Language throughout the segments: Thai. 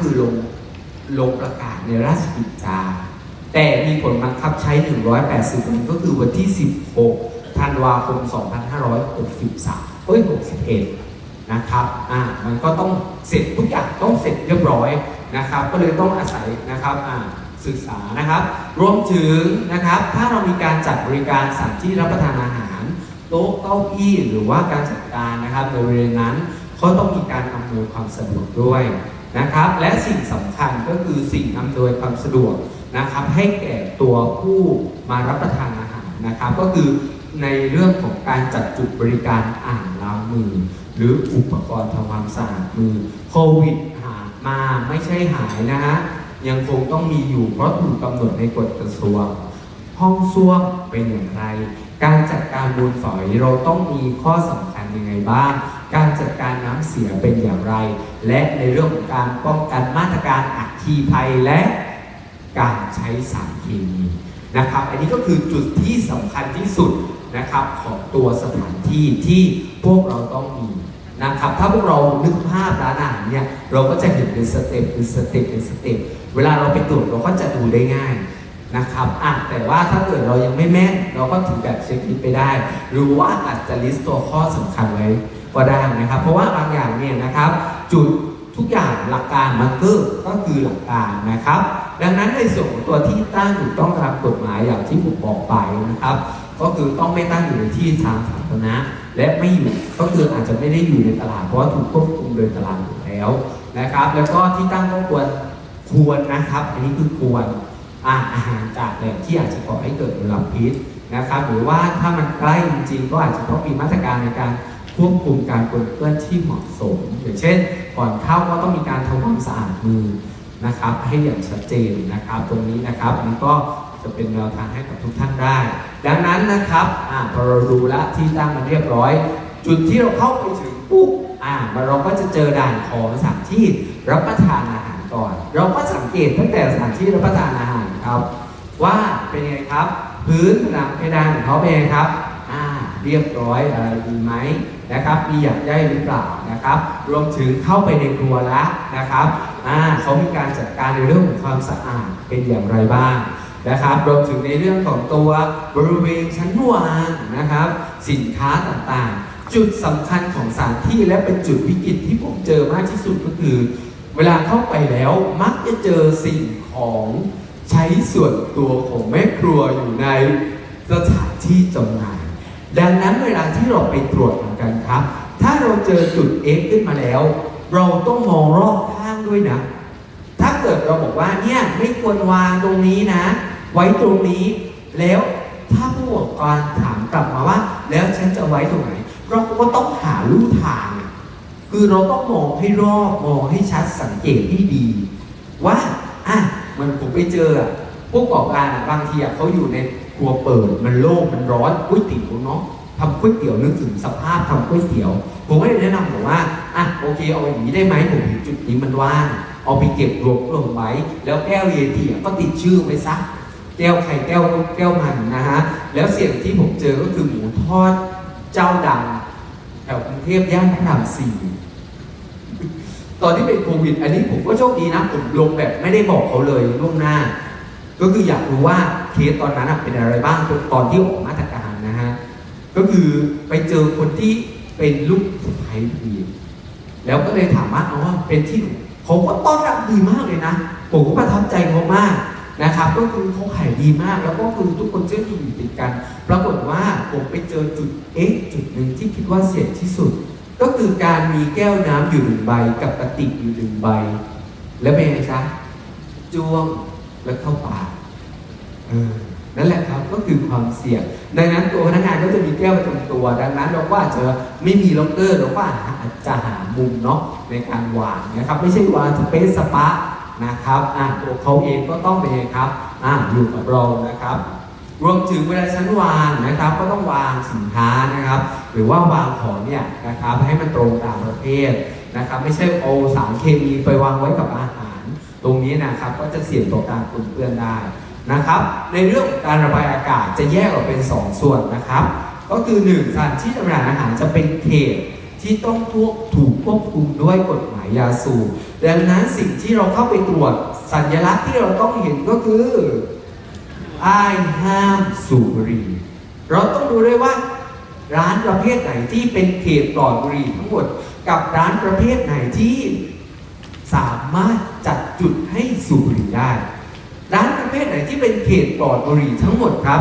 คือลงลงประกาศในราชกิจจา แต่มีผลบังคับใช้ 180 วันก็คือวันที่ 16 ธันวาคม 2563เอ้ย 61 นะครับ อ่า มันก็ต้องเสร็จทุกอย่างต้องเสร็จเรียบร้อยนะครับ ก็เลยต้องอาศัยนะครับ อ่า ศึกษานะครับ รวมถึงนะครับ ถ้าเรามีการจัดบริการสถานที่รับประทานอาหาร โต๊ะเก้าอี้หรือว่าการจัดการนะครับในบริเวณนั้นเขาต้องมีการอำนวยความสะดวกด้วย นะครับและสิ่งสำคัญก็คือสิ่งอำนวยความสะดวกนะครับให้แก่ตัวผู้มารับประทานอาหารนะครับ ก็คือในเรื่องของการจัดจุดบริการอ่างล้างมือ หรืออุปกรณ์ทำความสะอาดมือโควิดหามาไม่ใช่หายนะฮะยังคงต้องมีอยู่เพราะถูกกำหนดในกฎกระทรวง ห้องส้วมเป็นอย่างไร การจัดการมูลฝอยเราต้องมีข้อสำคัญยังไงบ้าง การจัดการน้ำเสียเป็นอย่างไร และในเรื่องของการป้องกันมาตรการอัคคีภัยและการใช้สารเคมีนะครับ อันนี้ก็คือจุดที่สำคัญที่สุดนะครับของตัวสถานที่ที่พวกเราต้องมีนะครับถ้าพวกเรานึกภาพร้านอาหารเนี่ยเราก็จะเห็นเป็นสเต็ปเป็นสเต็ปเป็นสเต็ปเวลาเราไปตรวจเราก็จะดูได้ง่ายนะครับอะแต่ว่าถ้าเกิดเรายังไม่แม่น เราก็ถือแบบเช็คลิสต์ไปได้ หรือว่าอาจจะลิสต์ตัวข้อสำคัญไว้ ก็ได้นะครับ เพราะว่าบางอย่างเนี่ยนะครับ จุดทุกอย่างหลักการมันก็ก็คือหลักการนะครับ ดังนั้นในส่วนของตัวที่ตั้งถูกต้องตามกฎหมายอย่างที่ผมบอกไปนะครับ ก็คือต้องไม่ตั้งอยู่ในที่ทางสาธารณะและไม่อยู่ก็คืออาจจะไม่ได้อยู่ในตลาดเพราะว่าถูกควบคุมโดยตลาดอยู่แล้วนะครับ แล้วก็ที่ตั้งก็ควรควรนะครับ อันนี้คือควรอาอาหารจากแหล่งที่อาจจะก่อให้เกิดมลพิษนะครับ หรือว่าถ้ามันใกล้จริงๆก็อาจจะต้องมีมาตรการในการ ควบคุมการปนเปื้อนที่เหมาะสม อย่างเช่น ก่อนเข้าก็ต้องมีการทำความสะอาดมือนะครับ ให้อย่างชัดเจนนะครับ ตรงนี้นะครับอันนี้ก็จะเป็นแนวทางให้กับทุกท่านได้ ดังนั้นนะครับอ่าพอเราดูแลที่ตั้งมันเรียบร้อย จุดที่เราเข้าไปถึงปุ๊บอ่าเราก็จะเจอด่านของสถานที่รับประทานอาหารก่อน เราก็สังเกตตั้งแต่สถานที่รับประทานอาหารครับ ว่าเป็นไงครับ พื้นผนังเพดานของเขาเป็นยังไงครับ เรียบร้อยอะไรดีไหมนะครับมีหยักใยหรือเปล่านะครับรวมถึงเข้าไปในครัวแล้วนะครับอ่าเขามีการจัดการในเรื่องของความสะอาดเป็นอย่างไรบ้างนะครับรวมถึงในเรื่องของตัวบริเวณชั้นวางนะครับสินค้าต่างๆ จุดสำคัญของสถานที่และเป็นจุดวิกฤตที่ผมเจอมากที่สุดก็คือ เวลาเข้าไปแล้วมักจะเจอสิ่งของใช้ส่วนตัวของแม่ครัวอยู่ในสถานที่จำหน่าย ดังนั้นเวลาที่เราไปตรวจเหมือนกันครับ ถ้าเราเจอจุด X ขึ้นมาแล้ว เราต้องมองรอบข้างด้วยนะ ถ้าเกิดเราบอกว่าเนี่ยไม่ควรวางตรงนี้นะ ไว้ตรงนี้ แล้วถ้าผู้ปกครองถามกลับมาว่า แล้วฉันจะไว้ตรงไหน เราก็ต้องหาลู่ทาง คือเราต้องมองให้รอบมองให้ชัดสังเกตให้ดี ว่าอะมันผมไปเจออะพวกประกอบการบางทีเขาอยู่ใน ครัวเปิดมันโล่งมันร้อนก๋วยเตี๋ยวเนาะทำก๋วยเตี๋ยวนึกถึงสภาพทำก๋วยเตี๋ยว ผมก็เลยแนะนำบอกว่าอะโอเคเอาอย่างนี้ได้ไหมผมเห็นจุดนี้มันว่าง เอาไปเก็บรวบรวมไว้ แล้วแก้วเยติอะก็ติดชื่อไว้ซะแก้วไข่แก้วแก้วมันนะฮะแล้วเสียงที่ผมเจอก็คือหมูทอดเจ้าดังแถวกรุงเทพย่านพระรามสี่ตอนที่เป็นโควิด อันนี้ผมก็โชคดีนะผมลงแบบไม่ได้บอกเขาเลยล่วงหน้า ก็คืออยากรู้ว่าเคสตอนนั้นเป็นอะไรบ้างตอนที่ออกมาตรการนะฮะก็คือไปเจอคนที่เป็นลูกสะใภ้พีแล้วก็เลยถามว่าเอาว่าเป็นที่เขาก็ต้อนรับดีมากเลยนะ ผมก็ประทับใจเขามากนะครับ ก็คือเขาขายดีมาก แล้วก็คือทุกคนเชื่ออยู่ติดกัน ปรากฏว่าผมไปเจอจุดเอ๊ะจุดหนึ่งที่คิดว่าเสี่ยงที่สุด ก็คือการมีแก้วน้ำอยู่หนึ่งใบ กับกระติกอยู่หนึ่งใบ แล้วเป็นไงคะจ้วง แล้วเข้าปากเออนั่นแหละครับก็คือความเสี่ยงดังนั้นตัวพนักงานก็จะมีแก้วประจำตัว ดังนั้นเราก็อาจจะไม่มีล็อกเกอร์เราก็อาจจะหามุมเนาะในการวางนะครับไม่ใช่วางสเปซสปะนะครับอะตัวเขาเองก็ต้องเป็นครับอะอยู่กับเรานะครับรวมถึงเวลาชั้นวางนะครับ ก็ต้องวางสินค้านะครับ หรือว่าวางของเนี่ยนะครับให้มันตรงตามประเภทนะครับ ไม่ใช่เอาสารเคมีไปวางไว้กับอาหาร ตรงนี้นะครับก็จะเสี่ยงต่อการปนเปื้อนได้นะครับ ในเรื่องการระบายอากาศจะแยกออกเป็น 2 ส่วนนะครับ ก็คือ1สถานที่จำหน่ายอาหารจะเป็นเขตที่ต้องทุกถูกควบคุมด้วยกฎหมายยาสูบดังนั้นสิ่งที่เราเข้าไปตรวจสัญลักษณ์ที่เราต้องเห็นก็คืออ้ายห้ามสูบบุหรี่เราต้องดูด้วยว่าร้านประเภทไหนที่เป็นเขตปลอดบุหรี่ทั้งหมด กับร้านประเภทไหนที่ สามารถจัดจุดให้สูบบุหรี่ได้ ร้านประเภทไหนที่เป็นเขตปลอดบุหรี่ทั้งหมดครับ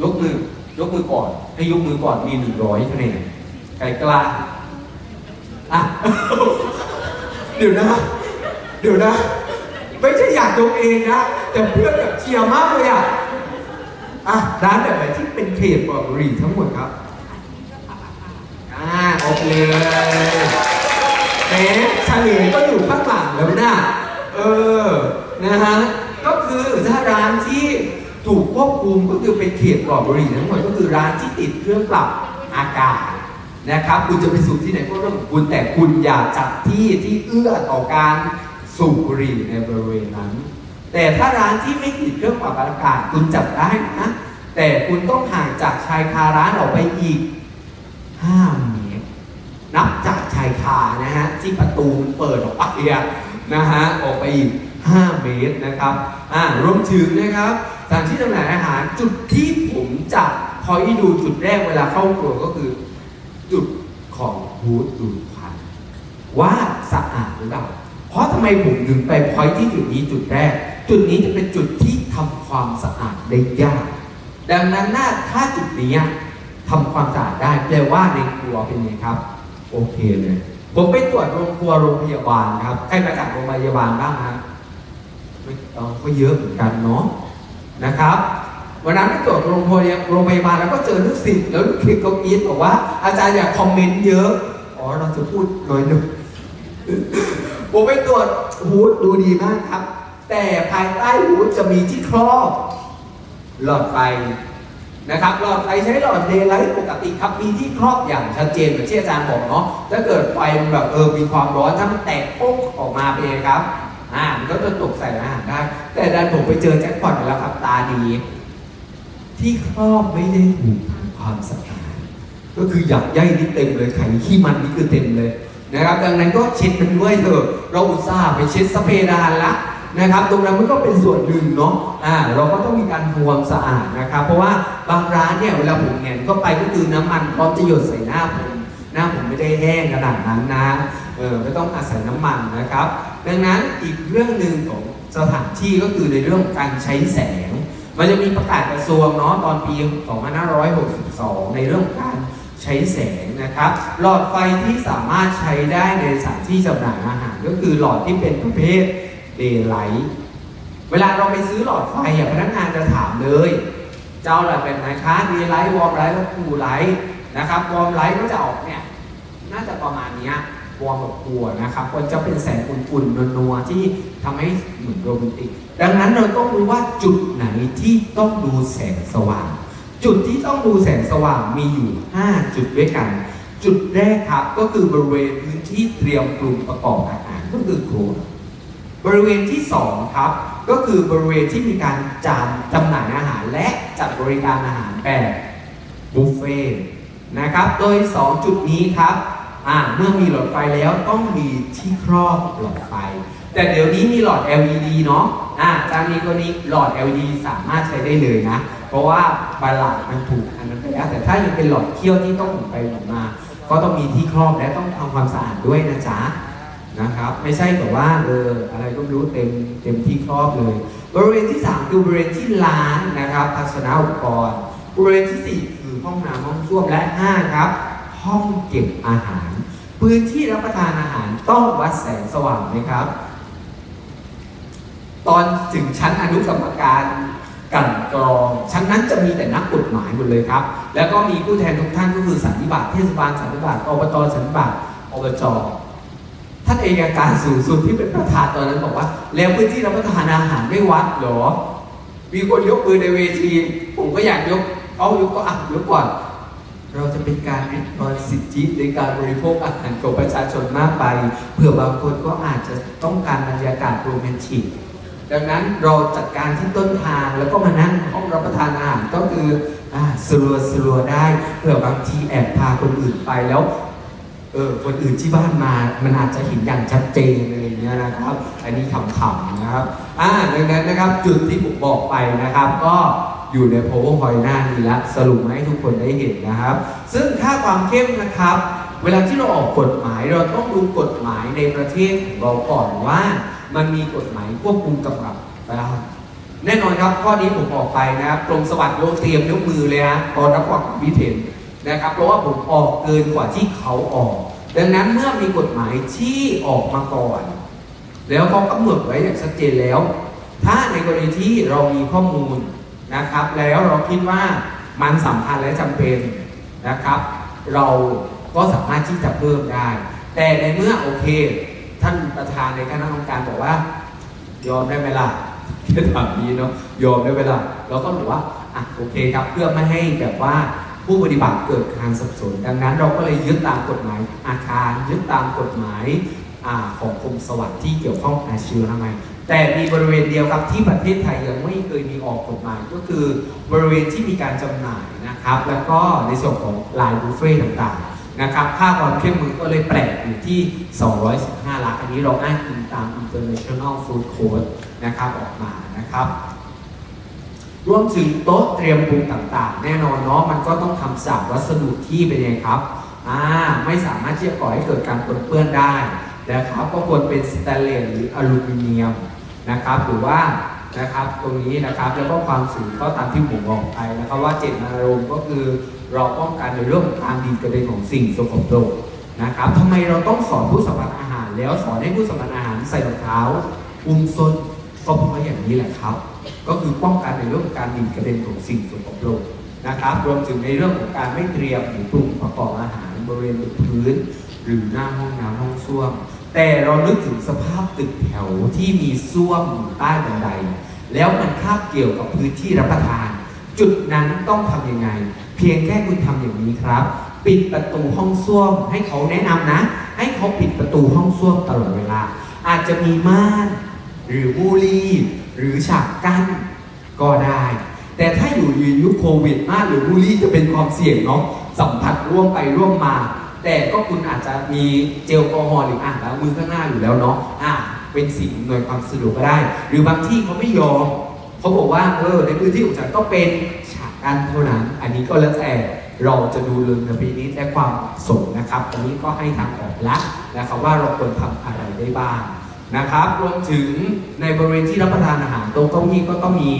ยกมือยกมือก่อน ให้ยกมือก่อนมีหนึ่งร้อยคะแนนใครกล้าอะ เดี๋ยวนะ เดี๋ยวนะ ไม่ใช่อยากยกเองนะ แต่เพื่อนแบบเชียร์มากเลยอะอะร้านแบบไหนที่เป็นเขตปลอดบุหรี่ทั้งหมดครับ อ่าโอเคเลยเอ๊ะเฉลยก็อยู่ข้างหลังแล้วนะเออ นะฮะ ก็คือถ้าร้านที่ถูกควบคุมก็คือเป็นเขตปลอดบุหรี่ทั้งหมดก็คือร้านที่ติดเครื่องปรับอากาศนะครับ คุณจะไปสูบที่ไหนก็เรื่องของคุณแต่คุณอย่าจัดที่ที่เอื้อต่อการสูบบุหรี่ในบริเวณนั้น แต่ถ้าร้านที่ไม่ติดเครื่องปรับอากาศคุณจัดได้นะแต่คุณต้องห่างจากชายคาร้านออกไปอีก5เมตร นับจากชายคานะฮะที่ประตูมันเปิดออกไปอะนะฮะออกไปอีก 5 เมตรนะครับอ่ารวมถึงนะครับสถานที่จำหน่ายอาหารจุดที่ผมจะคอยดูจุดแรกเวลาเข้าครัวก็คือ จุดของบูธดูควันว่าสะอาดหรือเปล่าเพราะทำไมผมถึงไปพอยที่จุดนี้จุดแรก จุดนี้จะเป็นจุดที่ทำความสะอาดได้ยาก ดังนั้นน่าถ้าจุดนี้ทำความสะอาดได้แปลว่าในครัวเป็นไงครับ โอเคเลย ผมไปตรวจโรงครัวโรงพยาบาลครับใครมาจากโรงพยาบาลบ้างฮะไม่เออก็เยอะเหมือนกันเนาะนะครับวันนั้นไปตรวจโรงพยาบาลโรงพยาบาลแล้วก็เจอลูกศิษย์แล้วลูกศิษย์ก็กรีดบอกว่า อาจารย์อยากคอมเมนต์เยอะอ๋อเราจะพูดน้อยหนึ่งผมไปตรวจฮูดดูดีมากครับ แต่ภายใต้ฮูดจะมีที่ครอบ หลอดไฟ นะครับหลอดไฟใช้หลอดเดย์ไลท์ปกติครับมีที่ครอบอย่างชัดเจนเหมือนที่อาจารย์บอกเนาะถ้าเกิดไฟมันแบบเออมีความร้อนถ้ามันแตกโป๊กออกมาเป็นไงครับอ่ามันก็จะตกใส่อาหารได้ แต่ดันผมไปเจอแจ็คพอตแล้วครับตาดี ที่ครอบไม่ได้ถูกทำความสะอาดก็คือหยักใยนี่เต็มเลยไข่ขี้มันนี่คือเต็มเลยนะครับ ดังนั้นก็เช็ดมันด้วยเถอะเราอุตส่าห์ไปเช็ดสเปรย์ดานละ นะครับ ตรงนั้นมันก็เป็นส่วนหนึ่งเนาะอ่าเราก็ต้องมีการทำความสะอาดนะครับ เพราะว่าบางร้านเนี่ยเวลาผมเห็นก็ไปก็คือน้ำมันพร้อมจะหยดใส่หน้าผมหน้าผมไม่ได้แห้งขนาดนั้นนะเออไม่ต้องอาศัยน้ำมันนะครับ ดังนั้นอีกเรื่องหนึ่งของสถานที่ก็คือในเรื่องของการใช้แสง มันจะมีประกาศกระทรวงเนาะตอนปี 2562 ในเรื่องของการใช้แสงนะครับ หลอดไฟที่สามารถใช้ได้ในสถานที่จำหน่ายอาหาร ก็คือหลอดที่เป็นประเภท เดย์ไลท์เวลาเราไปซื้อหลอดไฟอะพนักงานจะถามเลย เจ้าหลอดเป็นไหนคะเดย์ไลท์วอร์มไลท์และคูลไลท์นะครับวอร์มไลท์ก็จะออกเนี่ยน่าจะประมาณนี้วอร์มกับกลัวนะครับก็จะเป็นแสงอุ่นๆนัวๆที่ทำให้เหมือนโรแมนติก ดังนั้นเราต้องรู้ว่าจุดไหนที่ต้องดูแสงสว่าง จุดที่ต้องดูแสงสว่างมีอยู่ 5 จุดด้วยกัน จุดแรกครับก็คือบริเวณพื้นที่เตรียมปรุงประกอบอาหารก็คือครัว บริเวณที่ 2 ครับ ก็คือบริเวณที่มีการจานจำหน่ายอาหารและจัดบริการอาหารแบบบุฟเฟ่ต์นะครับ โดย 2 จุดนี้ครับเมื่อมีหลอดไฟแล้วต้องมีที่ครอบหลอดไฟ แต่เดี๋ยวนี้มีหลอด LED เนาะอ่าจานนี้ก็นี้หลอด LED สามารถใช้ได้เลยนะ เพราะว่าบาลานมันถูกอันนั้นไปแล้วแต่ถ้ายังเป็นหลอดเคี่ยวที่ต้องหมุนไปหมุนมา ก็ต้องมีที่ครอบและต้องทำความสะอาดด้วยนะจ๊ะ นะครับ ไม่ใช่แบบว่าเอออะไรก็รู้เต็มเต็มที่ครอบเลย บริเวณที่ 3 คือบริเวณที่ล้างนะครับภาชนะอุปกรณ์บริเวณที่ 4 คือห้องน้ำห้องส้วมและ 5 ครับ ห้องเก็บอาหาร พื้นที่รับประทานอาหารต้องวัดแสงสว่างไหมครับ ตอนถึงชั้นอนุกรรมการกันกรองชั้นนั้นจะมีแต่นักกฎหมายหมดเลยครับ แล้วก็มีผู้แทนทุกท่านก็คือสันนิบาตเทศบาลสันนิบาตอบตสันนิบาตอบจ ท่านเอยการสูงสุดที่เป็นประธานตอนนั้นบอกว่า แล้วพื้นที่รับประทานอาหารไม่วัดเหรอ มีคนยกมือในเวที ผมก็อยากยก เอายกก็อะยกก่อน เราจะเป็นการริดรอนสิทธิในการบริโภคอาหารของประชาชนมากไป เผื่อบางคนก็อาจจะต้องการบรรยากาศโรแมนติกดังนั้นเราจัดการที่ต้นทางแล้วก็มานั่งห้องรับประทานอาหารก็คืออ่าสลัวสลัวได้เผื่อบางทีแอบพาคนอื่นไปแล้ว เออคนอื่นที่บ้านมา มันอาจจะเห็นอย่างชัดเจนอะไรอย่างเงี้ยนะครับ อันนี้ขำๆนะครับ อ่าดังนั้นนะครับจุดที่ผมบอกไปนะครับ ก็อยู่ใน powerpoint หน้านี้แล้วสรุปมาให้ทุกคนได้เห็นนะครับ ซึ่งค่าความเข้มนะครับ เวลาที่เราออกกฎหมายเราต้องดูกฎหมายในประเทศของเราก่อนว่า มันมีกฎหมายควบคุมกำกับบ้างแน่นอนครับข้อนี้ผมบอกไปนะครับกรมสวัสดิ์ยเตรียมยกมือเลยนะตอนรับความคิดเห็นนะครับ เพราะว่าผมออกเกินกว่าที่เขาออก ดังนั้นเมื่อมีกฎหมายที่ออกมาก่อน แล้วเขากำหนดไว้อย่างชัดเจนแล้ว ถ้าในกรณีที่เรามีข้อมูลนะครับ แล้วเราคิดว่ามันสำคัญและจำเป็นนะครับ เราก็สามารถที่จะเพิ่มได้ แต่ในเมื่อโอเค ท่านประธานในคณะกรรมการบอกว่า ยอมได้ไหมล่ะที่ถามนี้เนาะยอมได้ไหมล่ะเราก็บอกว่าอะโอเคครับเพื่อไม่ให้แบบว่า ผู้ปฏิบัติเกิดการสับสน ดังนั้นเราก็เลยยึดตามกฎหมายอาคารยึดตามกฎหมายอาของกรมสวัสดิ์ที่เกี่ยวข้องกับอาชีวนามัยแต่มีบริเวณเดียวครับที่ประเทศไทยยังไม่เคยมีออกกฎหมายก็คือบริเวณที่มีการจำหน่ายนะครับ แล้วก็ในส่วนของลายบุฟเฟ่ต์ต่างๆนะครับค่าความเข้มมันก็เลยแปลกอยู่ที่ 215ล้านอันนี้เราอ้างอิงตาม International Food Code นะครับออกมานะครับ รวมถึงโต๊ะเตรียมปรุงต่างๆ แน่นอนเนาะมันก็ต้องทำจากวัสดุที่เป็นยังไงครับอ่าไม่สามารถที่จะก่อให้เกิดการปนเปื้อนได้นะครับก็ควรเป็นสแตนเลสหรืออลูมิเนียมนะครับหรือว่านะครับตรงนี้นะครับแล้วก็ความสูงก็ตามที่ผมบอกไปนะครับว่าเจตนารมณ์ก็คือเราป้องกันในเรื่องของการดีกระเด็นของสิ่งสกปรกนะครับทำไมเราต้องสอนผู้สัมผัสอาหาร แล้วสอนให้ผู้สัมผัสอาหารใส่รองเท้าอุ้มส้นก็เพราะอย่างนี้แหละครับ ก็คือป้องกันในเรื่องของการดีดกระเด็นของสิ่งสกปรกนะครับ รวมถึงในเรื่องของการไม่เตรียมหรือปรุงประกอบอาหารบริเวณบนพื้น หรือหน้าห้องน้ำห้องส้วม แต่เรานึกถึงสภาพตึกแถวที่มีส้วมอยู่ใต้บันได แล้วมันคาบเกี่ยวกับพื้นที่รับประทาน จุดนั้นต้องทำยังไง เพียงแค่คุณทำอย่างนี้ครับ ปิดประตูห้องส้วม ให้เขาแนะนำนะ ให้เขาปิดประตูห้องส้วมตลอดเวลา อาจจะมีม่านหรือบูลี หรือฉากกั้นก็ได้ แต่ถ้าอยู่ในยุคโควิดมากหรือบูลีจะเป็นความเสี่ยงเนาะสัมผัสร่วมไปร่วมมา แต่ก็คุณอาจจะมีเจลแอลกอฮอล์หรืออ่างล้างมือข้างหน้าอยู่แล้วเนาะอ่าเป็นสิ่งอำนวยความสะดวกก็ได้ หรือบางที่เขาไม่ยอมเขาบอกว่าเออในพื้นที่ของฉันต้องเป็นฉากกั้นเท่านั้น อันนี้ก็แล้วแต่เราจะดูเรื่องนพินิจและความสมนะครับอันนี้ก็ให้ทางออกละนะครับว่าเราควรทำอะไรได้บ้าง นะครับ รวมถึงในบริเวณที่รับประทานอาหารโต๊ะเก้าอี้ก็ต้องมี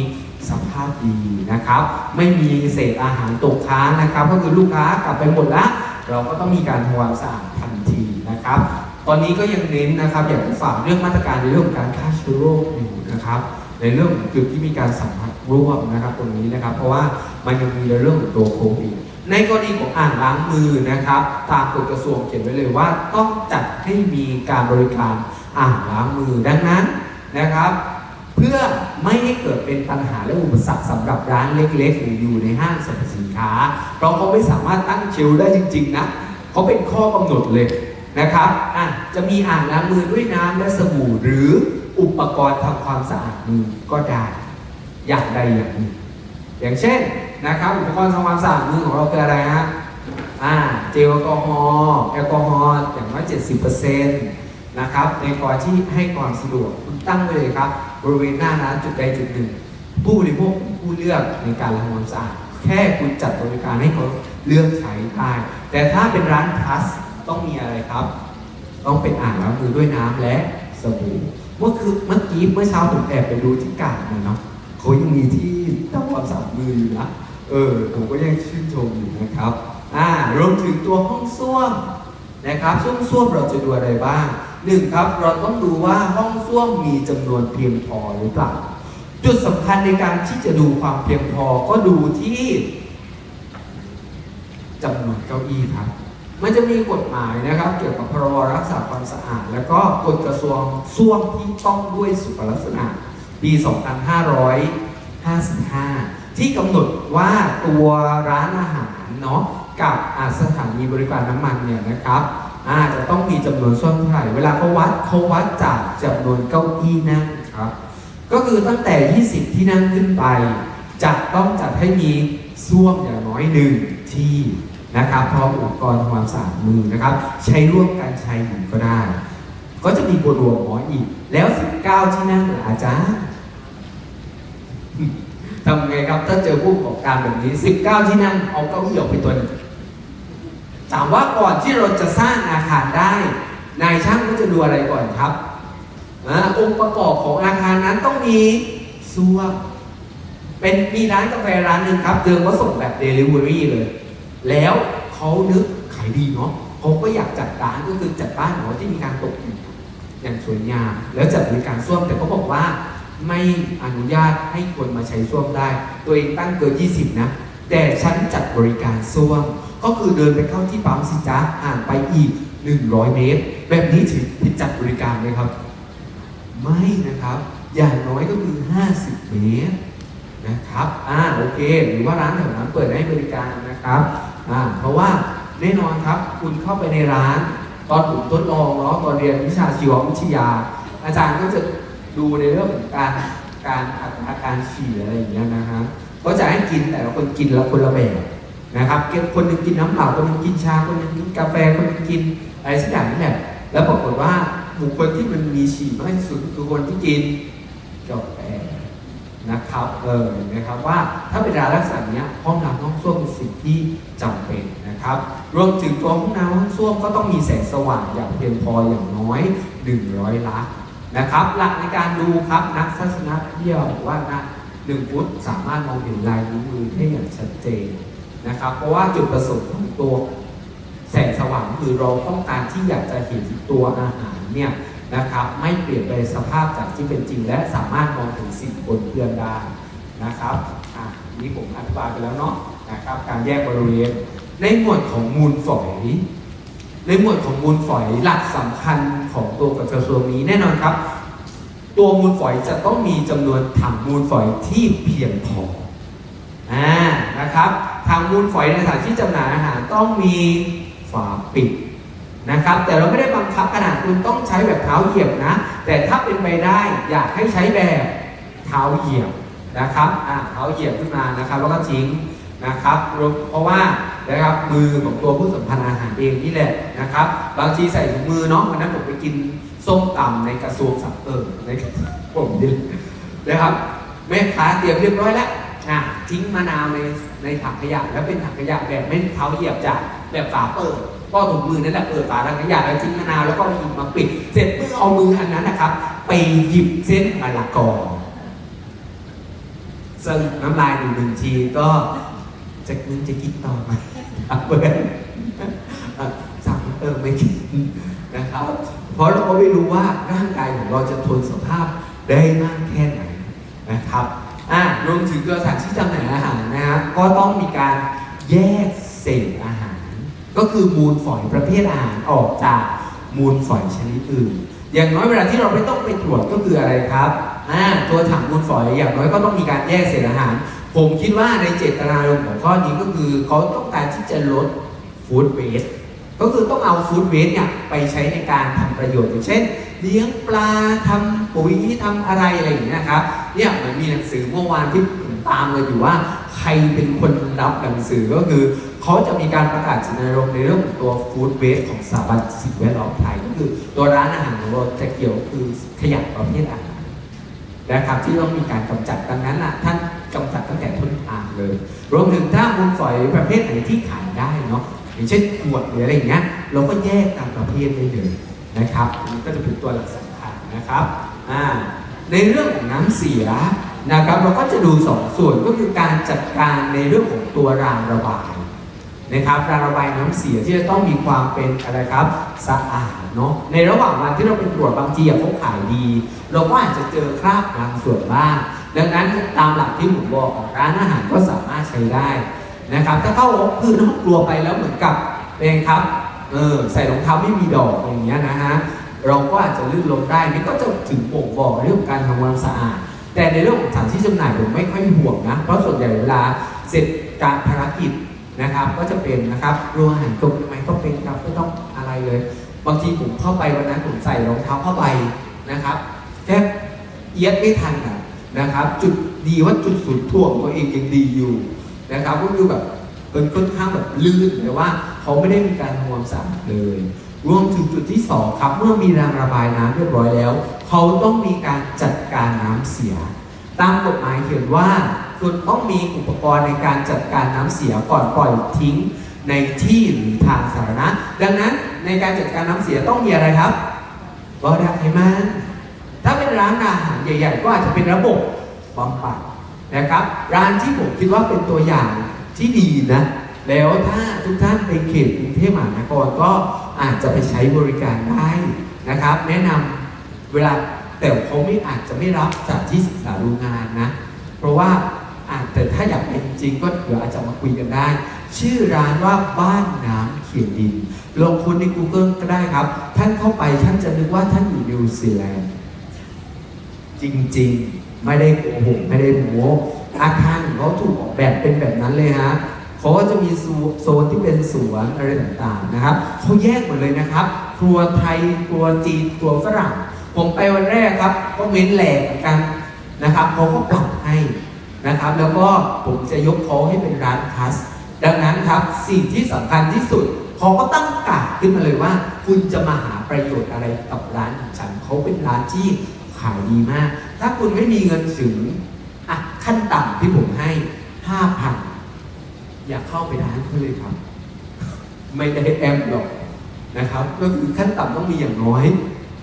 สภาพดีนะครับ ไม่มีเศษอาหารตกค้างนะครับ ก็คือลูกค้ากลับไปหมดแล้วเราก็ต้องมีการทำความสะอาดทันทีนะครับ ตอนนี้ก็ยังเน้นนะครับอยากฝากเรื่องมาตรการในเรื่องของการฆ่าเชื้อโรคอยู่นะครับ ในเรื่องของจุดที่มีการสัมผัสร่วมนะครับตรงนี้นะครับ เพราะว่ามันยังมีในเรื่องของตัวโควิดในกรณีของอ่างล้างมือนะครับ ตามกฎกระทรวงเขียนไว้เลยว่าต้องจัดให้มีการบริการ อ่างล้างมือดังนั้นนะครับ เพื่อไม่ให้เกิดเป็นปัญหาและอุปสรรคสำหรับร้านเล็กๆหรืออยู่ในห้างสรรพสินค้า เพราะเขาไม่สามารถตั้งเชลฟ์ได้จริง ๆ นะเขาเป็นข้อกำหนดเลยนะครับอะจะมีอ่างล้างมือด้วยน้ำและสบู่หรืออุปกรณ์ทำความสะอาดมือก็ได้ อย่างใดอย่างหนึ่งอย่างเช่นนะครับอุปกรณ์ทำความสะอาดมือของเราคืออะไรฮะอ่าเจลแอลกอฮอล์แอลกอฮอล์อย่างน้อย70% นะครับในกรณีที่ให้ความสะดวกคุณตั้งไว้เลยครับ บริเวณหน้าร้านจุดใดจุดหนึ่ง ผู้บริโภคผู้เลือกในการทำความสะอาดแค่คุณจัดบริการให้เขาเลือกใช้ได้แต่ถ้าเป็นร้านพลัสต้องมีอะไรครับ ต้องเป็นอ่างล้างมือด้วยน้ำและสบู่เมื่อคือเมื่อกี้เมื่อเช้าผมแอบไปดูที่กาดมาเนาะเขายังมีที่ทำความสะอาดมืออยู่นะเออผมก็ยังชื่นชมอยู่นะครับอ่ารวมถึงตัวห้องส้วมนะครับส้วมส้วมเราจะดูอะไรบ้าง หนึ่งครับเราต้องดูว่าห้องส้วมมีจำนวนเพียงพอหรือเปล่า จุดสำคัญในการที่จะดูความเพียงพอก็ดูที่จำนวนเก้าอี้ครับ มันจะมีกฎหมายนะครับ เกี่ยวกับพรบรักษาความสะอาด แล้วก็กฎกระทรวงส้วมที่ต้องด้วยสุขลักษณะ ปี 2555 ที่กำหนดว่าตัวร้านอาหารเนาะกับสถานีบริการน้ำมันเนี่ยนะครับ อาจะต้องมีจำนวนส้วมเท่าไหร่ เวลาเขาวัดเขาวัดจากจำนวนเก้าอี้นั่งครับ ก็คือตั้งแต่ 20 ที่นั่งขึ้นไป จะต้องจัดให้มีส้วมอย่างน้อยหนึ่งที่นะครับพร้อมอุปกรณ์ความสะอาดมือนะครับ ใช้ร่วมกันใช้หญิงก็ได้ ก็จะมีบนรวมหมออีก แล้ว 19 ที่นั่งหรออาจารย์ทำไงครับถ้าเจอผู้ประกอบการแบบนี้ 19 ที่นั่งเอาเก้าอี้ออกไปตัวหนึ่ง ถามว่าก่อนที่เราจะสร้างอาคารได้ นายช่างก็จะดูอะไรก่อนครับอาองค์ประกอบของอาคารนั้นต้องมีส้วมเป็นมีร้านกาแฟร้านหนึ่งครับเดิมว่าส่งแบบเดลิเวอรี่เลย แล้วเขานึกขายดีเนาะเขาก็อยากจัดร้านก็คือจัดบ้านของเขาที่มีการตกแต่งอย่างสวยงามแล้วจัดบริการส้วมแต่เขาบอกว่าไม่อนุญาตให้คนมาใช้ส้วมได้ ตัวเองตั้งเกิน 20 นะ แต่ฉันจัดบริการส้วม ก็คือเดินไปเข้าที่ปั๊มสิจ้าห่างไปอีก 100 เมตร แบบนี้ถือผิดจัดบริการไหมครับ ไม่นะครับ อย่างน้อยก็คือ 50 เมตรนะครับ อ่า โอเค หรือว่าร้านแถวนั้นเปิดให้บริการนะครับ อ่า เพราะว่าแน่นอนครับ คุณเข้าไปในร้าน ตอนผมทดลองเนาะตอนเรียนวิชาชีววิทยา อาจารย์ก็จะดูในเรื่องของการการอัตราการฉี่อะไรอย่างเงี้ยนะฮะก็จะให้กินแต่ละคนกินล้วคนละแบบ นะครับเก็บคนหนึ่งกินน้ำเปล่าคนหนึงกินชาคนหนึงกินกาแฟคนหนึงกินอะไรสักอย่างนี่แหละแล้วปรากฏว่าบุคคลที่มันมีฉี่มากที่สุดคือคนที่กินกาแฟนะครับเออนะครับว่าถ้าเป็นรานลักษณะเนี้ยห้องน้ำห้องส้วมเป็นสิ่งที่จำเป็นนะครับ รวมถึงตัวห้องน้ำห้องส้วมก็ต้องมีแสงสว่างอย่างเพียงพออย่างน้อย 100ลักนะครับ หลักในการดูครับนักทัศนวิทยาบอกว่านะหนึ่งฟุตสามารถมองเห็นลายนิ้วมือได้อย่างชัดเจน นะครับ เพราะว่าจุดประสงค์ของตัวแสงสว่างคือเราต้องการที่อยากจะเห็นตัวอาหารเนี่ยนะครับไม่เปลี่ยนไปสภาพจากที่เป็นจริง และสามารถมองเห็นสิ่งบนเพื่อนได้นะครับอะนี่ผมอธิบายไปแล้วเนาะนะครับการแยกบริเวณ ในหมวดของมูลฝอย ในหมวดของมูลฝอยหลักสำคัญของตัวกระทรวงนี้แน่นอนครับ ตัวมูลฝอยจะต้องมีจำนวนถังมูลฝอยที่เพียงพอ นะครับถังมูลฝอยในสถานที่จำหน่ายอาหารต้องมีฝาปิดนะครับ แต่เราไม่ได้บังคับขนาดคุณต้องใช้แบบเท้าเหยียบนะ แต่ถ้าเป็นไปได้อยากให้ใช้แบบเท้าเหยียบนะครับอ่าเท้าเหยียบขึ้นมานะครับแล้วก็ทิ้งนะครับเพราะว่านะครับมือของตัวผู้สัมพันธ์อาหารเองนี่แหละนะครับ บางทีใส่ถุงมือเนาะวันนั้นผมไปกินส้มตำในกระทรวงสัมเออในผมดินะครับแม่ค้าเตรียมเรียบร้อยแล้ว อะทิ้งมะนาวในในถังขยะแล้วเป็นถังขยะแบบไม่เท้าเหยียบจ้ะแบบฝาเปิดก็ถุงมือนั่นแหละเปิดฝาถังขยะแล้วทิ้งมะนาวแล้วก็หยิบมาปิด เสร็จเมื่อเอามืออันนั้นนะครับ ไปหยิบเส้นมะละกอซึ่งน้ำลายหนึ่งหนึ่งทีก็จะนึงจะกินต่อไหมครับเพื่อนสั่งเออไม่กินนะครับ เพราะเราก็ไม่รู้ว่าร่างกายของเราจะทนสภาพได้มากแค่ไหนนะครับ อะรวมถึงตัวสถานที่จำหน่ายอาหารนะครับก็ต้องมีการแยกเศษอาหาร ก็คือมูลฝอยประเภทอาหารออกจากมูลฝอยชนิดอื่น อย่างน้อยเวลาที่เราไม่ต้องไปตรวจก็คืออะไรครับอ่าตัวถังมูลฝอยอย่างน้อยก็ต้องมีการแยกเศษอาหาร ผมคิดว่าในเจตนารมณ์ของข้อนี้ก็คือเขาต้องการที่จะลดฟู้ดเวส ก็คือต้องเอาฟู้ดเวสเนี่ยไปใช้ในการทำประโยชน์อย่างเช่น เลี้ยงปลาทำปุ๋ยทำอะไรอะไรอย่างเงี้ยนะครับเนี่ยเหมือนมีหนังสือเมื่อวานที่ผมตามเลยอยู่ว่าใครเป็นคนรับหนังสือก็คือเขาจะมีการประกาศจตนรมณ์ในเรื่องของตัวฟู้ดเวสของสถาบันสิ่งแวดล้อมไทยก็คือตัวร้านอาหารของเราจะเกี่ยวคือขยะประเภทอาหารนะครับที่ต้องมีการกำจัดดังนั้นนะท่านกำจัดตั้งแต่ต้นทางเลย รวมถึงถ้ามูลฝอยประเภทไหนที่ขายได้เนาะ อย่างเช่นขวดหรืออะไรอย่างเงี้ยเราก็แยกตามประเภทได้เลยนะครับอันนี้ก็จะเป็นตัวหลักสำคัญนะครับอ่าในเรื่องของน้ำเสียนะครับเราก็จะดูสองส่วนก็คือการจัดการในเรื่องของตัวรางระบายนะครับรางระบายน้ำเสียที่จะต้องมีความเป็นอะไรครับสะอาดเนาะในระหว่างวันที่เราไปตรวจบางทีอะเขาขายดี เราก็อาจจะเจอคราบบางส่วนบ้างดังนั้นตามหลักที่ผมบอกร้านอาหารก็สามารถใช้ได้ นะครับถ้าเข้าคือห้องครัวไปแล้วเหมือนกับเป็นไงครับเออใส่รองเท้าไม่มีดอกอย่างเงี้ยนะฮะเราก็อาจจะลื่นลงได้นี่ก็จะถึงบ่งบอกเรื่องของการทำความสะอาด แต่ในเรื่องของสถานที่จำหน่ายผมไม่ค่อยห่วงนะเพราะส่วนใหญ่เวลาเสร็จการภารกิจนะครับก็จะเป็นนะครับรงอาหารกลมทำไมก็เป็นครับไม่ต้องอะไรเลย บางทีผมเข้าไปวันนั้นผมใส่รองเท้าผ้าใบนะครับแค่เอียดไม่ทันนะครับ จุดดีว่าจุดศูนย์ถ่วงตัวเองยังดีอยู่ นะครับ ก็คือแบบเป็นค่อนข้างแบบลื่นแต่ว่าเขาไม่ได้มีการทำความสะอาดเลยรวมถึงจุดที่สองครับ เมื่อมีรางระบายน้ำเรียบร้อยแล้ว เขาต้องมีการจัดการน้ำเสีย ตามกฎหมายเขียนว่าคุณต้องมีอุปกรณ์ในการจัดการน้ำเสียก่อนปล่อยทิ้งในที่หรือทางสาธารณะ ดังนั้นในการจัดการน้ำเสียต้องมีอะไรครับบอดักไขมันถ้าเป็นร้านอาหารใหญ่ ๆ ก็อาจจะเป็นระบบบำบัด นะครับ ร้านที่ผมคิดว่าเป็นตัวอย่างที่ดีนะ แล้วถ้าทุกท่านไปเขตกรุงเทพมหานครก็อาจจะไปใช้บริการได้นะครับ แนะนำเวลาแต่เขาไม่อาจจะไม่รับจากที่ศึกษาดูงานนะ เพราะว่าอาจแต่ถ้าอยากเป็นจริงก็เดี๋ยวอาจจะมาคุยกันได้ ชื่อร้านว่าบ้านน้ำเขียนดิน ลงค้นใน Google ก็ได้ครับ ท่านเข้าไปท่านจะนึกว่าท่านอยู่นิวซีแลนด์จริง ๆ ไม่ได้โกหกไม่ได้โม้อาคารของเขาถูกออกแบบเป็นแบบนั้นเลยฮะเขาก็จะมีโซนที่เป็นสวนอะไรต่างๆนะครับเขาแยกหมดเลยนะครับ ครัวไทยครัวจีนครัวฝรั่ง ผมไปวันแรกครับ ก็เม้นแหลกเหมือนกันนะครับเขาก็ปรับให้นะครับ แล้วก็ผมจะยกเขาให้เป็นร้านคลาสดังนั้นครับสิ่งที่สำคัญที่สุดเขาก็ตั้งกาดขึ้นมาเลยว่า คุณจะมาหาประโยชน์อะไรกับร้านของฉันเขาเป็นร้านที่ขายดีมาก ถ้าคุณไม่มีเงินถึงอะขั้นต่ำที่ผมให้ห้าพันอย่าเข้าไปร้านเขาเลยครับ ไม่ได้แอมหรอกนะครับ ก็คือขั้นต่ำต้องมีอย่างน้อย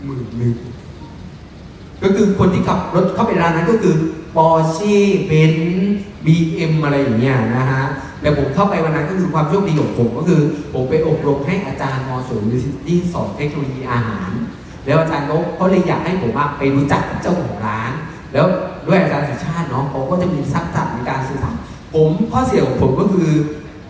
หมื่นหนึ่งก็คือคนที่ขับรถเข้าไปร้านนั้นก็คือปอร์ช่เบนบีเอ็มอะไรอย่างเงี้ยนะฮะแต่ผมเข้าไปวันนั้นก็คือความโชคดีของผมก็คือ ผมไปอบรมให้อาจารย์มอสูนิที่สอนเทคโนโลยีอาหาร แล้วอาจารย์เขาเขาเลยอยากให้ผมไปรู้จักเจ้าของร้าน แล้วด้วยอาจารย์สุชาติเนาะเขาก็จะมีทักษะในการสื่อสารผมข้อเสียของผมก็คือ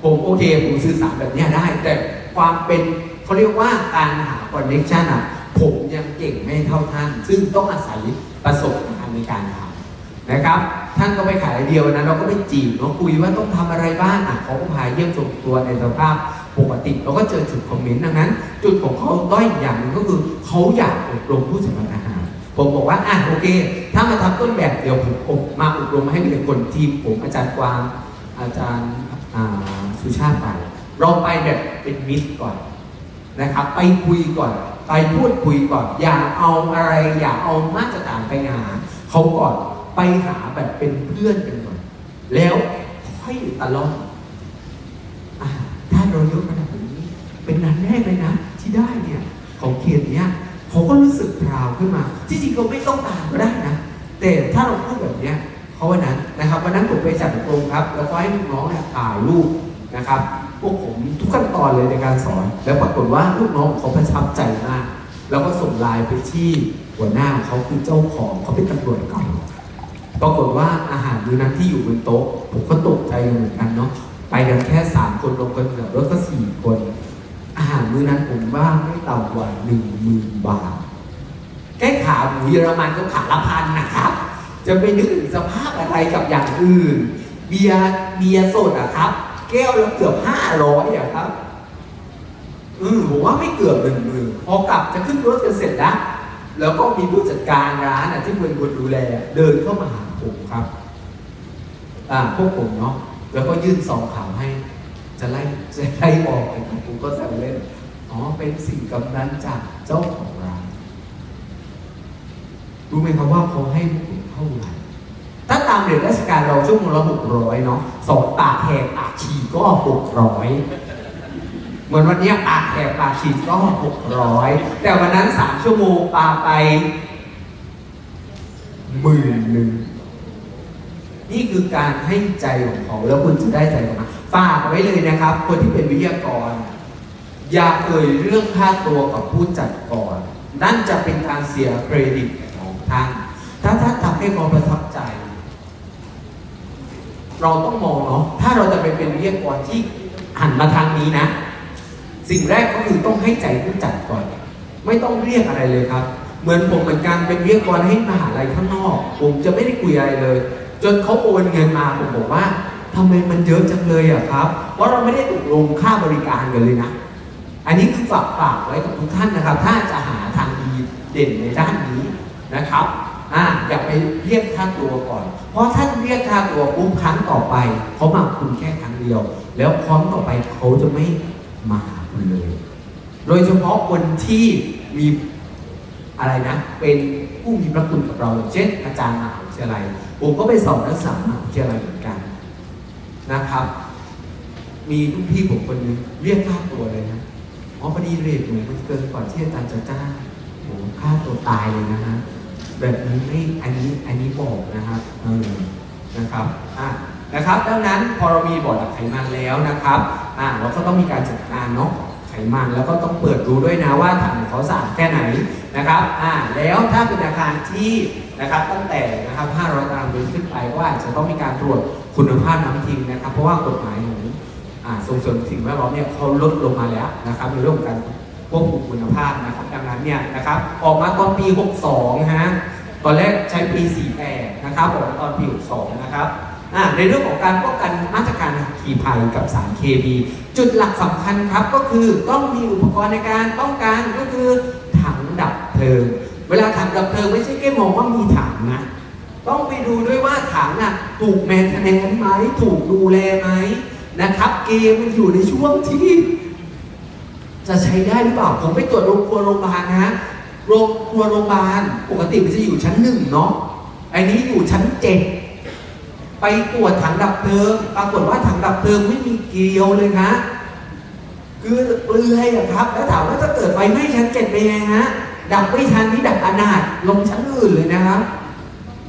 ผมโอเคผมสื่อสารแบบนี้ได้ แต่ความเป็นเขาเรียกว่าการหาคอนเนคชันอะผมยังเก่งไม่เท่าท่าน ซึ่งต้องอาศัยประสบการณ์ในการทำนะครับ ท่านก็ไปขายเดียวนะเราก็ไปจีบเนาะคุยว่าต้องทำอะไรบ้างอะเขาก็พาเยี่ยมชมตัวในสภาพ ปกติเราก็เจอจุดคอมเมนต์ดังนั้น จุดของเขาด้อยอย่างหนึ่งก็คือเขาอยากอบรมผู้สมัครอาหาร ผมบอกว่าอะโอเค ถ้ามาทำต้นแบบเดี๋ยวผมอบมาอบรมให้เป็นคนทีมผมอาจารย์กวางอาจารย์สุชาติไปเราไปแบบเป็นมิตรก่อนนะครับ ไปคุยก่อน ไปพูดคุยก่อน อย่าเอาอะไร อย่าเอามาตรฐานไปหาเขาก่อนไปหาแบบเป็นเพื่อนกันก่อนแล้วค่อยตะล่อม ถ้าเรายกระดับนี้ เป็นนันแรกเลยนะ ที่ได้เนี่ยของเขตเนี้ยเขาก็รู้สึกพราวขึ้นมาที่จริงเขาไม่ต้องตามก็ได้นะ แต่ถ้าเราพูดแบบเนี้ยเขาวันนั้นนะครับวันนั้นผมไปจัดอบรมครับ แล้วก็ให้ลูกน้องเนี่ยถ่ายรูปนะครับพวกผมทุกขั้นตอนเลยในการสอน แล้วปรากฏว่าลูกน้องเขาประทับใจมาก แล้วก็ส่งไลน์ไปที่หัวหน้าของเขาคือเจ้าของเขาเป็นตำรวจเก่าปรากฏว่าอาหารมื้อนั้นที่อยู่บนโต๊ะ ผมก็ตกใจเหมือนกันเนาะ ไปกันแค่สามคนรวมกันกับรถก็สี่คน อาหารมื้อนั้นผมว่าไม่ต่ำกว่าหนึ่งหมื่นบาทแค่ขาหมูเยอรมันก็ขาละพันนะครับ จะไปนึกถึงสภาพอะไรกับอย่างอื่น เบียร์เบียร์สดอะครับ แก้วละเกือบห้าร้อยอะครับอืมผมว่าไม่เกือบหนึ่งหมื่นพอกลับจะขึ้นรถกันเสร็จแล้วแล้วก็มีผู้จัดการร้านอะที่เป็นคนดูแล เดินเข้ามาหาผมครับ อ่าพวกผมเนาะ แล้วก็ยื่นซองขาวให้ จะไล่จะไล่ออกเลยครับผมก็แซวเล่นอ๋อเป็นสิ่งกำนันจากเจ้าของร้านรู้ไหมครับว่าเขาให้พวกผมเท่าไหร่ถ้าตามเรียนราชการเราชั่วโมงละหกร้อยเนาะสอนปากแหกปากฉีก็หกร้อยเหมือนวันเนี้ยปากแหกปากฉีก็หกร้อยแต่วันนั้นสามชั่วโมงปาไปหมื่นหนึ่ง นี่คือการให้ใจของเขาแล้วคุณจะได้ใจกลับมาฝากไว้เลยนะครับ คนที่เป็นวิทยากร อย่าเอ่ยเรื่องค่าตัวกับผู้จัดก่อน นั่นจะเป็นการเสียเครดิตของท่าน ถ้าท่านทำให้เขาประทับใจ เราต้องมองเนาะถ้าเราจะไปเป็นวิทยากรที่หันมาทางนี้นะ สิ่งแรกก็คือต้องให้ใจผู้จัดก่อน ไม่ต้องเรียกอะไรเลยครับ เหมือนผมเหมือนกันเป็นวิทยากรให้มหาลัยข้างนอก ผมจะไม่ได้คุยอะไรเลย จนเขาโอนเงินมาผมบอกว่าทำไมมันเยอะจังเลยอะครับเพราเราไม่ได้ตกลงค่าบริการกันเลยนะ อันนี้คือฝากฝากไว้กับทุกท่านนะครับ ถ้าจะหาทางดีเด่นในด้านนี้นะครับอ่าอย่าไปเรียกค่าตัวก่อน เพราะท่านเรียกค่าตัวปุ๊บครั้งต่อไปเขามาคุณแค่ครั้งเดียว แล้วครั้งต่อไปเขาจะไม่มาหาคุณเลย โดยเฉพาะคนที่มีอะไรนะ เป็นผู้มีพระคุณกับเรา เช่นอาจารย์มหา ทยาลัยผมก็ไปสอบนักศึกษามหาวิทยาลัยเหมือนกันนะครับ มีลูกพี่ผมคนนึงเรียกค่าตัวเลยนะอ๋อพอดีเรทหนูมันเกินกว่าที่อาจารย์จะจ้างโอ้ค่าตัวตายเลยนะฮะแบบนี้ไม่อันนี้อันนี้บอกนะครับเออนะครับอะนะครับ ดังนั้นพอเรามีบอดักไขมันแล้วนะครับอะเราก็ต้องมีการจัดการเนาะไขมันแล้วก็ต้องเปิดดูด้วยนะว่าถังเขาสะอาดแค่ไหนนะครับอะแล้วถ้าเป็นอาคารที่ นะครับตั้งแต่นะครับ 500 ตารางเมตรขึ้นไปก็อาจจะต้องมีการตรวจคุณภาพน้ำทิ้งนะครับ เพราะว่ากฎหมายของอ่าส่งเสริมสิ่งแวดล้อมเนี่ยเขาลดลงมาแล้วนะครับในเรื่องของการควบคุมคุณภาพนะครับดังนั้นเนี่ยนะครับออกมาตอนปี 62 ฮะตอนแรกใช้ปี 48 นะครับออกมาตอนปี 62 นะครับในเรื่องของการป้องกันมาตรการขีภัยกับสารเคมีจุดหลักสำคัญครับก็คือต้องมีอุปกรณ์ในการป้องกันก็คือถังดับเพลิง วลาถังดับเพลิงไม่ใช่แค่มองว่ามีถังนะ ต้องไปดูด้วยว่าถังน่ะถูกแมนทนแนนไหมถูกดูแลไหมนะครับ เกมมันอยู่ในช่วงที่ จะใช้ได้หรือเปล่า ผมไปตรวจโรงครัวโรงพยาบาลนะโรงครัวโรงพยาบาลปกติมันจะอยู่ชั้นหนึ่งเนาะไอันนี้อยู่ชั้นเจ็ดไปตรวจถังดับเพลิง ปรากฏว่าถังดับเพลิงไม่มีเกลียวเลยนะคือเปลือยอะครับ แล้วถามว่าถ้าเกิดไฟไหม้ชั้นเจ็ดเป็นไงฮะ ดับไม่ทันนี่ดับอนาถลงชั้นอื่นเลยนะครับ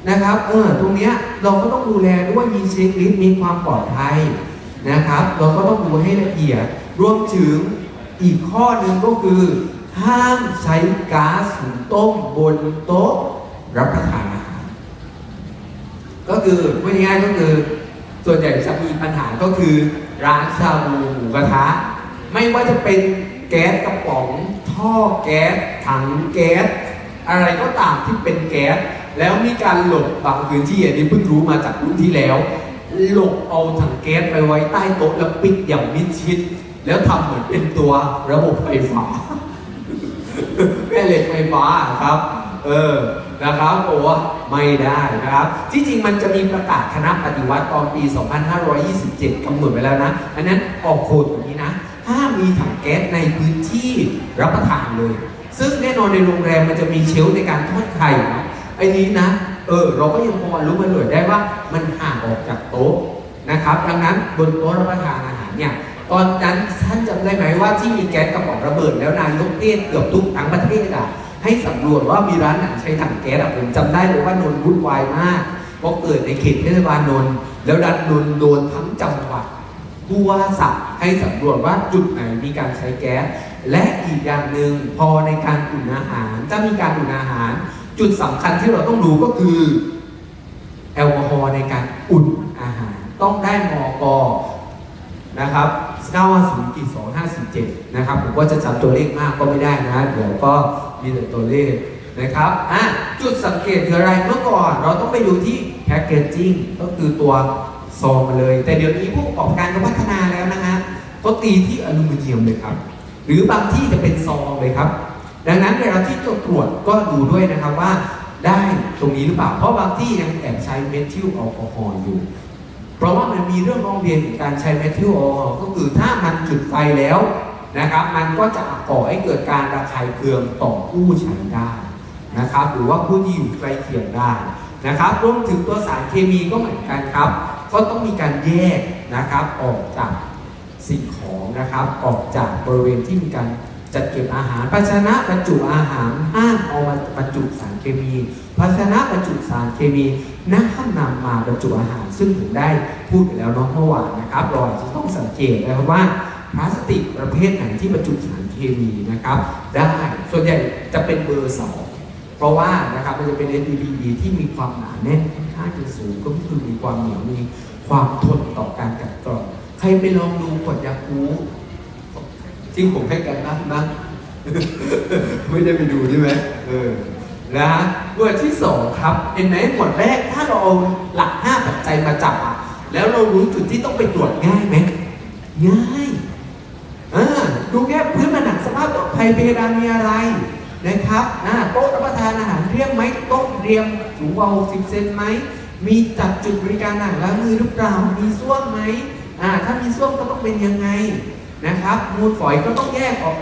นะครับ เออ ตรงเนี้ยเราก็ต้องดูแลด้วยมีเช็คลิสต์มีความปลอดภัยนะครับ เราก็ต้องดูให้ละเอียด รวมถึงอีกข้อหนึ่งก็คือ ห้ามใช้ก๊าซหุงต้มบนโต๊ะรับประทานอาหารก็คือพูดง่ายๆก็คือ ส่วนใหญ่จะมีปัญหาก็คือ ร้านชาบูหมูกระทะ ไม่ว่าจะเป็นแก๊สกระป๋อง ท่อแก๊สถังแก๊สอะไรก็ตามที่เป็นแก๊สแล้วมีการหลบบางพื้นที่อันนี้เพิ่งรู้มาจากรุ่นที่แล้วหลบเอาถังแก๊สไปไว้ใต้โต๊ะแล้วปิดอย่างมิดชิด แล้วทำเหมือนเป็นตัวระบบไฟฟ้าแม่เหล็กไฟฟ้าครับ เออนะครับโอ้ไม่ได้นะครับ ที่จริงมันจะมีประกาศคณะปฏิวัติตอนปี 2527กำหนดไว้แล้วนะ อันนั้นออกโคดอย่างนี้นะ ห้ามมีถังแก๊สในพื้นที่รับประทานเลย ซึ่งแน่นอนในโรงแรมมันจะมีเชลในการทอดไข่นะไอ้นี้นะ เออ เราก็ยังพอรู้มาหน่วยได้ว่ามันห่างออกจากโต๊ะนะครับดังนั้นบนโต๊ะรับประทานอาหารเนี่ยตอนนั้นท่านจำได้ไหมว่าที่มีแก๊สกระป๋องระเบิดแล้วนายกเทศเกือบทุกทั้งประเทศอะให้สำรวจว่ามีร้านไหนใช้ถังแก๊สอะผมจำได้เลยว่านนท์วุ่นวายมากเพราะเกิดในเขตเทศบาลนนท์แล้วดันนนท์โดนทั้งจังหวัด ผู้ว่าสั่งให้สำรวจว่าจุดไหนมีการใช้แก๊สและอีกอย่างหนึ่งพอในการอุ่นอาหารจะมีการอุ่นอาหาร จุดสำคัญที่เราต้องดูก็คือแอลกอฮอล์ในการอุ่นอาหาร ต้องได้มอกนะครับ950กี2547นะครับผมก็จะจำตัวเลขมากก็ไม่ได้นะ เดี๋ยวก็มีแต่ตัวเลขนะครับอะจุดสังเกตคืออะไรเมื่อก่อนเราต้องไปดูที่แพ c เกจจิ้งก็คือตัว ซองมาเลย แต่เดี๋ยวนี้ผู้ประกอบการก็พัฒนาแล้วนะฮะก็ตีที่อลูมิเนียมเลยครับ หรือบางที่จะเป็นซองเลยครับ ดังนั้นเวลาที่จะตรวจก็ดูด้วยนะครับว่าได้ตรงนี้หรือเปล่า เพราะบางที่ยังแอบใช้เมทิลแอลกอฮอล์อยู่ เพราะว่ามันมีเรื่องร้องเรียนการใช้เมทิลแอลกอฮอล์ก็คือถ้ามันจุดไฟแล้วนะครับมันก็จะก่อให้เกิดการระคายเคืองต่อผู้ใช้ได้นะครับ หรือว่าผู้ที่อยู่ใกล้เคียงได้นะครับรวมถึงตัวสารเคมีก็เหมือนกันครับ ก็ต้องมีการแยกนะครับออกจากสิ่งของนะครับออกจากบริเวณที่มีการจัดเก็บอาหาร ภาชนะบรรจุอาหารห้ามเอามาบรรจุสารเคมี ภาชนะบรรจุสารเคมีนะห้ามนำมาบรรจุอาหาร ซึ่งผมได้พูดไปแล้วเนาะเมื่อวานนะครับเราจะต้องสังเกตนะครับว่าพลาสติกประเภทไหนที่บรรจุสารเคมีนะครับ ได้ส่วนใหญ่จะเป็นเบอร์สอง เพราะว่านะครับมันจะเป็น NDPE ที่มีความหนาแน่นค่อนข้างจะสูงก็คือมีความเหนียวมีความทนต่อการกัดกร่อนใครไปลองดูขวดยาคูจริงผมให้กันบ้างนะไม่ได้ไปดูใช่ไหมเออนะฮะหมวดที่สองครับเห็นไหมหมวดแรกถ้าเราเอาหลักห้าปัจจัยมาจับอะแล้วเรารู้จุดที่ต้องไปตรวจง่ายไหมง่ายอ่าดูแค่พื้นผนังสภาพปลอดภัยเพดานมีอะไร นะครับโต๊ะรับประทานอาหารเรียงไหมโต๊ะเรียงสูงกว่า 60 เซนไหม มีจัดจุดบริการอ่างล้างมือหรือเปล่า มีส้วมไหมอ่าถ้ามีส้วมก็ต้องเป็นยังไงนะครับ มูลฝอยก็ต้องแยกออก